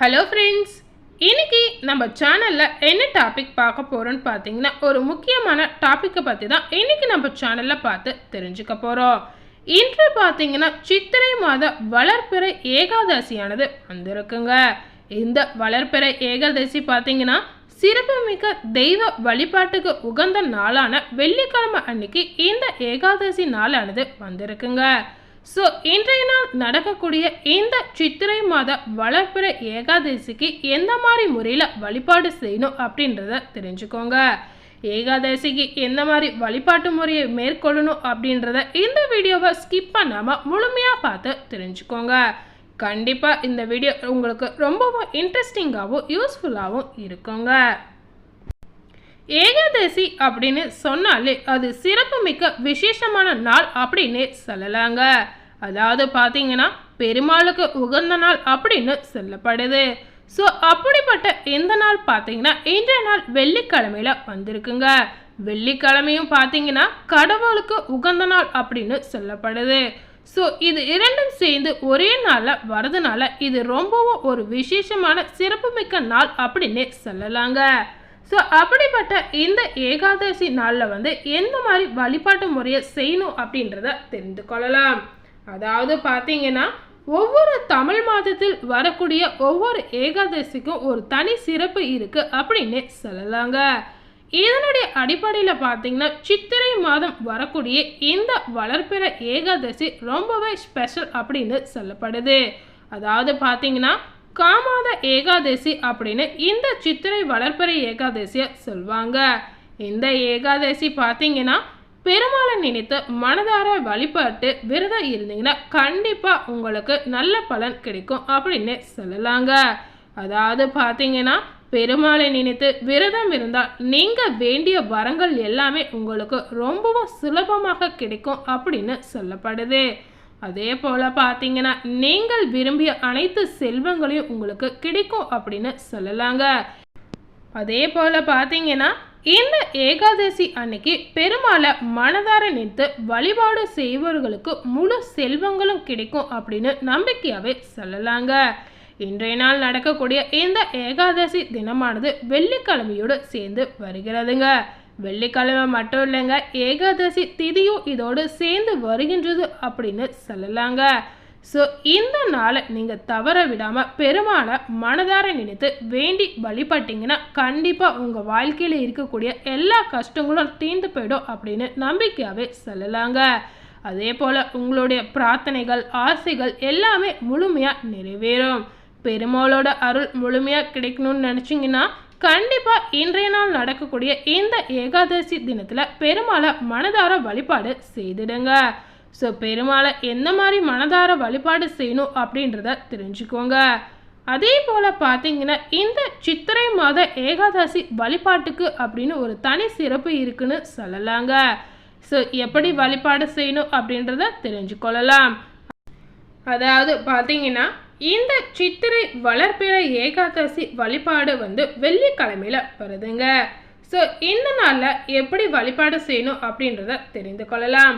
Hello friends இன்னைக்கு நம்ம சேனலில் என்ன டாபிக் பார்க்க போகிறோன்னு பார்த்தீங்கன்னா ஒரு முக்கியமான டாப்பிக்கை பற்றி தான் இன்னைக்கு நம்ம சேனலில் பார்த்து தெரிஞ்சுக்க போகிறோம் இன்று பார்த்தீங்கன்னா சித்திரை மாத வளர்ப்பிறை ஏகாதசியானது வந்திருக்குங்க. இந்த வளர்ப்பிறை ஏகாதசி பார்த்தீங்கன்னா சிறப்புமிக்க தெய்வ வழிபாட்டுக்கு உகந்த நாளான வெள்ளிக்கிழமை அன்னைக்கு இந்த ஏகாதசி நாளானது வந்திருக்குங்க. ஸோ இன்றைய நாள் நடக்கக்கூடிய இந்த சித்திரை மாத வளர்ப்பிற ஏகாதசிக்கு எந்த மாதிரி முறையில் வழிபாடு செய்யணும் அப்படின்றத தெரிஞ்சுக்கோங்க. ஏகாதசிக்கு எந்த மாதிரி வழிபாட்டு முறையை மேற்கொள்ளணும் அப்படின்றத இந்த வீடியோவை ஸ்கிப் பண்ணாமல் முழுமையாக பார்த்து தெரிஞ்சுக்கோங்க. கண்டிப்பாக இந்த வீடியோ உங்களுக்கு ரொம்பவும் இன்ட்ரெஸ்டிங்காகவும் யூஸ்ஃபுல்லாகவும் இருக்குங்க. ஏகாதசி அப்படின்னு சொன்னாலே அது சிறப்புமிக்க விசேஷமான நாள் அப்படின்னு சொல்லலாங்க. அதாவது பார்த்தீங்கன்னா பெருமாளுக்கு உகந்த நாள் அப்படின்னு சொல்லப்படுது. ஸோ அப்படிப்பட்ட இந்த நாள் பார்த்தீங்கன்னா இன்றைய நாள் வெள்ளிக்கிழமையில வந்திருக்குங்க. வெள்ளிக்கிழமையும் பார்த்தீங்கன்னா கடவுளுக்கு உகந்த நாள் அப்படின்னு சொல்லப்படுது. ஸோ இது இரண்டும் சேர்ந்து ஒரே நாளில் வரதுனால இது ரொம்பவும் ஒரு விசேஷமான சிறப்புமிக்க நாள் அப்படின்னே சொல்லலாங்க. ஸோ அப்படிப்பட்ட இந்த ஏகாதசி நாளில் வந்து எந்த மாதிரி வழிபாட்டு முறையை செய்யணும் அப்படின்றத தெரிந்து கொள்ளலாம். அதாவது பார்த்தீங்கன்னா ஒவ்வொரு தமிழ் மாதத்தில் வரக்கூடிய ஒவ்வொரு ஏகாதசிக்கும் ஒரு தனி சிறப்பு இருக்குது அப்படின்னு சொல்லலாங்க. இதனுடைய அடிப்படையில் பார்த்தீங்கன்னா சித்திரை மாதம் வரக்கூடிய இந்த வளர்ப்பிற ஏகாதசி ரொம்பவே ஸ்பெஷல் அப்படின்னு சொல்லப்படுது. அதாவது பார்த்தீங்கன்னா காமாத ஏகாதசி அப்படின்னு இந்த சித்திரை வளர்ப்பறை ஏகாதசியை சொல்வாங்க. இந்த ஏகாதசி பார்த்தீங்கன்னா பெருமாளை நினைத்து மனதார வழிபாட்டு விரதம் இருந்தீங்கன்னா கண்டிப்பாக உங்களுக்கு நல்ல பலன் கிடைக்கும் அப்படின்னு சொல்லலாங்க. அதாவது பார்த்தீங்கன்னா பெருமாளை நினைத்து விரதம் இருந்தால் நீங்கள் வேண்டிய வரங்கள் எல்லாமே உங்களுக்கு ரொம்பவும் சுலபமாக கிடைக்கும் அப்படின்னு சொல்லப்படுது. அதே போல் பார்த்தீங்கன்னா நீங்கள் விரும்பிய அனைத்து செல்வங்களையும் உங்களுக்கு கிடைக்கும் அப்படின்னு சொல்லலாங்க. அதே போல் பார்த்தீங்கன்னா இந்த ஏகாதசி அன்னைக்கு பெருமாளை மனதார நினைத்து வழிபாடு செய்பவர்களுக்கு முழு செல்வங்களும் கிடைக்கும் அப்படின்னு நம்பிக்கையாகவே சொல்லலாங்க. இன்றைய நாள் நடக்கக்கூடிய இந்த ஏகாதசி தினமானது வெள்ளிக்கிழமையோடு சேர்ந்து வருகிறதுங்க. வெள்ளிக்கிழமை மட்டும் இல்லைங்க ஏகாதசி திதியும் இதோடு சேர்ந்து வருகின்றது அப்படின்னு சொல்லலாங்க. ஸோ இந்த நாளை நீங்கள் தவற விடாமல் பெருமாளை மனதார நினைத்து வேண்டி வழிபட்டிங்கன்னா கண்டிப்பாக உங்கள் வாழ்க்கையில் இருக்கக்கூடிய எல்லா கஷ்டங்களும் தீர்ந்து போயிடும் அப்படின்னு நம்பிக்கையாகவே சொல்லலாங்க. அதே போல் உங்களுடைய பிரார்த்தனைகள் ஆசைகள் எல்லாமே முழுமையாக நிறைவேறும். பெருமாளோட அருள் முழுமையாக கிடைக்கணும்னு நினச்சிங்கன்னா கண்டிப்பாக இன்றைய நாள் நடக்கக்கூடிய இந்த ஏகாதசி தினத்தில் பெருமாளை மனதார வழிபாடு செய்திடுங்க. ஸோ பெருமாளை எந்த மாதிரி மனதார வழிபாடு செய்யணும் அப்படின்றத தெரிஞ்சுக்கோங்க. அதே போல் பார்த்தீங்கன்னா இந்த சித்திரை மாத ஏகாதசி வழிபாட்டுக்கு அப்படின்னு ஒரு தனி சிறப்பு இருக்குன்னு சொல்லலாங்க. ஸோ எப்படி வழிபாடு செய்யணும் அப்படின்றத தெரிஞ்சுக்கொள்ளலாம். அதாவது பார்த்தீங்கன்னா இந்த சித்திரை வளர்ப்பிற ஏகாதசி வழிபாடு வந்து வெள்ளிக்கிழமையில் வருதுங்க. ஸோ இந்த நாளில் எப்படி வழிபாடு செய்யணும் அப்படின்றத தெரிந்து கொள்ளலாம்.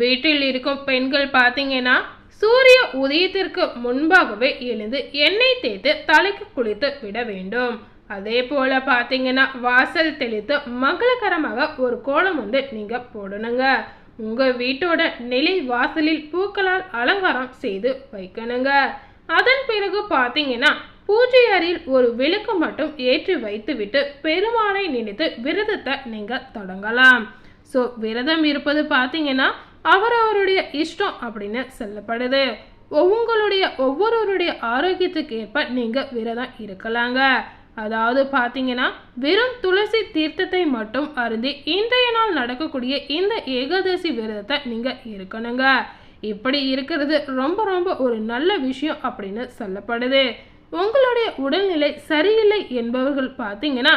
வீட்டில் இருக்கும் பெண்கள் பார்த்தீங்கன்னா சூரிய உதயத்திற்கு முன்பாகவே எழுந்து எண்ணெய் தேய்த்து தலைக்கு குளித்து விட வேண்டும். அதே போல் பார்த்தீங்கன்னா வாசல் தெளித்து மங்களகரமாக ஒரு கோலம் வந்து நீங்கள் போடணுங்க. உங்கள் வீட்டோட நிலை வாசலில் பூக்களால் அலங்காரம் செய்து வைக்கணுங்க. அதன் பிறகு பார்த்தீங்கன்னா பூஜை அறையில் ஒரு விளக்கு மட்டும் ஏற்றி வைத்துவிட்டு பெருமாளை நினைத்து விரதத்தை நீங்கள் தொடங்கலாம். ஸோ விரதம் இருப்பது பார்த்தீங்கன்னா அவரவருடைய இஷ்டம் அப்படின்னு சொல்லப்படுது. உங்களுடைய ஒவ்வொருவருடைய ஆரோக்கியத்துக்கு ஏற்ப நீங்கள் விரதம் இருக்கலாங்க. அதாவது பார்த்தீங்கன்னா வெறும் துளசி தீர்த்தத்தை மட்டும் அருந்தி இன்றைய நாள் நடக்கக்கூடிய இந்த ஏகாதசி விரதத்தை நீங்கள் இருக்கணுங்க. இப்படி இருக்கிறது ரொம்ப ரொம்ப ஒரு நல்ல விஷயம் அப்படின்னு சொல்லப்படுது. உங்களுடைய உடல்நிலை சரியில்லை என்பவர்கள் பார்த்தீங்கன்னா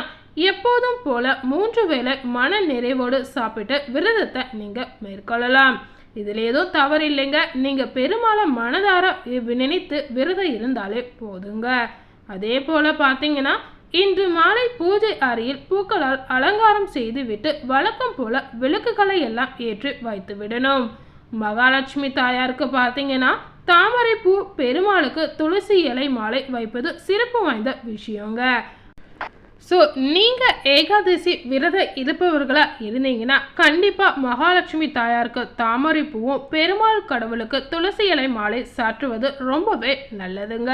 எப்போதும் போல மூன்று வேளை மன நிறைவோடு சாப்பிட்டு விரதத்தை நீங்கள் மேற்கொள்ளலாம். இதில் ஏதோ தவறு இல்லைங்க. நீங்கள் பெருமாளை மனதார நினைத்து விரதம் இருந்தாலே போதுங்க. அதே போல் பார்த்தீங்கன்னா இன்று மாலை பூஜை அறையில் பூக்களால் அலங்காரம் செய்துவிட்டு வழக்கம் போல விளக்குகளை எல்லாம் ஏற்றி வைத்து விடணும். மகாலட்சுமி தாயாருக்கு பார்த்தீங்கன்னா தாமரைப்பூ பெருமாளுக்கு துளசி இலை மாலை வைப்பது சிறப்பு வாய்ந்த விஷயங்க. ஸோ நீங்கள் ஏகாதசி விரதம் இருப்பவர்களாக இருந்தீங்கன்னா கண்டிப்பாக மகாலட்சுமி தாயாருக்கு தாமரை பூவும் பெருமாள் கடவுளுக்கு துளசி இலை மாலை சாற்றுவது ரொம்பவே நல்லதுங்க.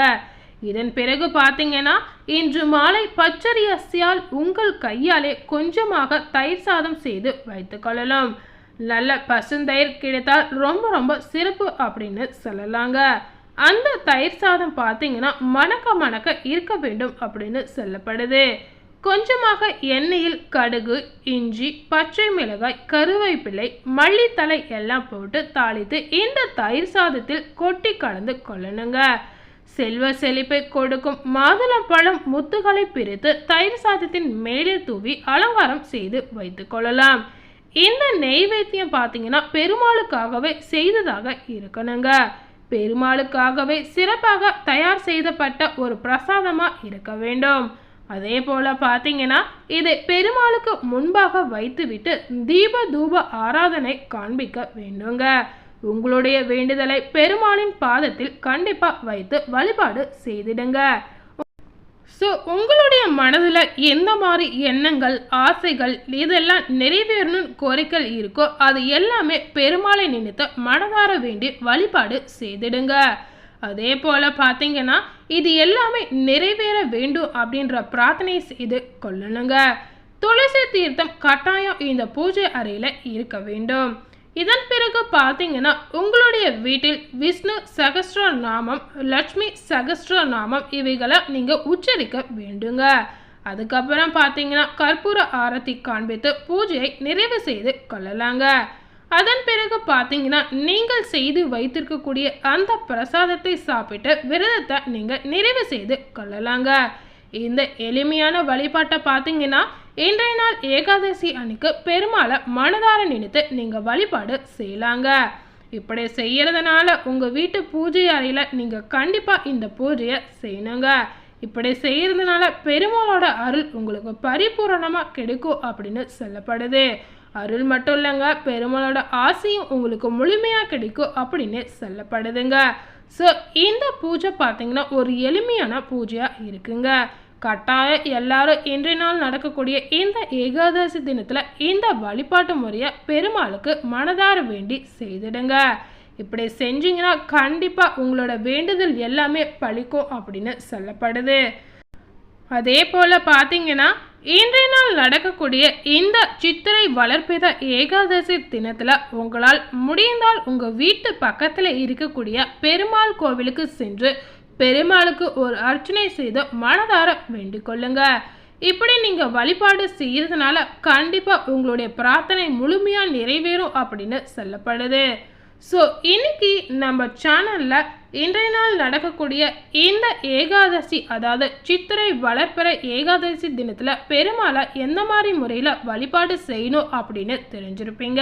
இதன் பிறகு பார்த்தீங்கன்னா இன்று மாலை பச்சரியால் உங்கள் கையாலே கொஞ்சமாக தயிர் சாதம் செய்து வைத்துக்கொள்ளலாம் நல்ல பசுந்தயிர் கிடைத்தால் ரொம்ப ரொம்ப சிறப்பு அப்படின்னு சொல்லலாங்க. அந்த தயிர் சாதம் பார்த்தீங்கன்னா மணக்க மணக்க இருக்க வேண்டும் அப்படின்னு சொல்லப்படுது. கொஞ்சமாக எண்ணெயில் கடுகு இஞ்சி பச்சை மிளகாய் கருவேப்பிலை மல்லித்தலை எல்லாம் போட்டு தாளித்து இந்த தயிர் சாதத்தில் கொட்டி கலந்து கொள்ளணுங்க. செல்வ செழிப்பை கொடுக்கும் மாதுளம்பழம் முத்துகளை பிரித்து தயிர் சாதத்தின் மேலே தூவி அலங்காரம் செய்து வைத்துக் கொள்ளலாம். இந்த நெய்வேத்தியம் பார்த்தீங்கன்னா பெருமாளுக்காகவே செய்ததாக இருக்கணுங்க. பெருமாளுக்காகவே சிறப்பாக தயார் செய்தப்பட்ட ஒரு பிரசாதமாக இருக்க வேண்டும். அதே போல் பார்த்தீங்கன்னா இதை பெருமாளுக்கு முன்பாக வைத்துவிட்டு தீப தூப ஆராதனை காண்பிக்க வேண்டுங்க. உங்களுடைய வேண்டுதலை பெருமாளின் பாதத்தில் கண்டிப்பாக வைத்து வழிபாடு செய்திடுங்க. ஸோ உங்களுடைய மனதில் எந்த மாதிரி எண்ணங்கள் ஆசைகள் இதெல்லாம் நிறைவேறணும்னு கோரிக்கை இருக்கோ அது எல்லாமே பெருமாளை நினைத்து மனதார வேண்டி வழிபாடு செய்திடுங்க. அதே போல் பார்த்தீங்கன்னா இது எல்லாமே நிறைவேற வேண்டும் அப்படின்ற பிரார்த்தனை செய்து கொள்ளணுங்க. துளசி தீர்த்தம் கட்டாயம் இந்த பூஜை அறையில் இருக்க வேண்டும். இதன் பிறகு பார்த்தீங்கன்னா உங்களுடைய வீட்டில் விஷ்ணு சகஸ்ர நாமம் லட்சுமி சகஸ்ர நாமம் இவைகளை நீங்கள் உச்சரிக்க வேண்டுங்க. அதுக்கப்புறம் பார்த்தீங்கன்னா கற்பூர ஆரத்தி காண்பித்து பூஜையை நிறைவு செய்து கொள்ளலாங்க. அதன் பிறகு பார்த்தீங்கன்னா நீங்கள் செய்து வைத்திருக்கக்கூடிய அந்த பிரசாதத்தை சாப்பிட்டு விரதத்தை நீங்கள் நிறைவு செய்து கொள்ளலாங்க. இந்த எளிமையான வழிபாட்டை பார்த்தீங்கன்னா இன்றைய நாள் ஏகாதசி அன்னைக்கு பெருமாளை மனதார நினைத்து நீங்கள் வழிபாடு செய்யலாங்க. இப்படி செய்யறதுனால உங்கள் வீட்டு பூஜை அறையில் நீங்கள் கண்டிப்பாக இந்த பூஜையை செய்யணுங்க. இப்படி செய்கிறதுனால பெருமாளோட அருள் உங்களுக்கு பரிபூரணமாக கிடைக்கும் அப்படின்னு சொல்லப்படுது. அருள் மட்டும் இல்லைங்க பெருமாளோட ஆசையும் உங்களுக்கு முழுமையாக கிடைக்கும் அப்படின்னு சொல்லப்படுதுங்க. ஸோ இந்த பூஜை பார்த்தீங்கன்னா ஒரு எளிமையான பூஜையாக இருக்குங்க. கட்டாயம் எல்லாரும் இன்றைய நாள் நடக்கக்கூடிய இந்த ஏகாதசி தினத்தில் இந்த வழிபாட்டு முறையை பெருமாளுக்கு மனதார வேண்டி செய்திடுங்க. இப்படி செஞ்சீங்கன்னா கண்டிப்பாக உங்களோட வேண்டுதல் எல்லாமே பழிக்கும் அப்படின்னு சொல்லப்படுது. அதே போல் பார்த்தீங்கன்னா இன்றைய நாள் நடக்கக்கூடிய இந்த சித்திரை வளர்ப்பித ஏகாதசி தினத்தில் உங்களால் முடிந்தால் உங்கள் வீட்டு பக்கத்தில் இருக்கக்கூடிய பெருமாள் கோவிலுக்கு சென்று பெருமாளுக்கு ஒரு அர்ச்சனை செய்து மனதார வேண்டிக் கொள்ளுங்க. இப்படி நீங்கள் வழிபாடு செய்யறதுனால கண்டிப்பாக உங்களுடைய பிரார்த்தனை முழுமையாக நிறைவேறும் அப்படின்னு சொல்லப்படுது. ஸோ இன்னைக்கு நம்ம சேனலில் இன்றைய நாள் நடக்கக்கூடிய இந்த ஏகாதசி அதாவது சித்திரை வளர்ப்பிற ஏகாதசி தினத்தில் பெருமாளை எந்த மாதிரி முறையில் வழிபாடு செய்யணும் அப்படின்னு தெரிஞ்சிருப்பீங்க.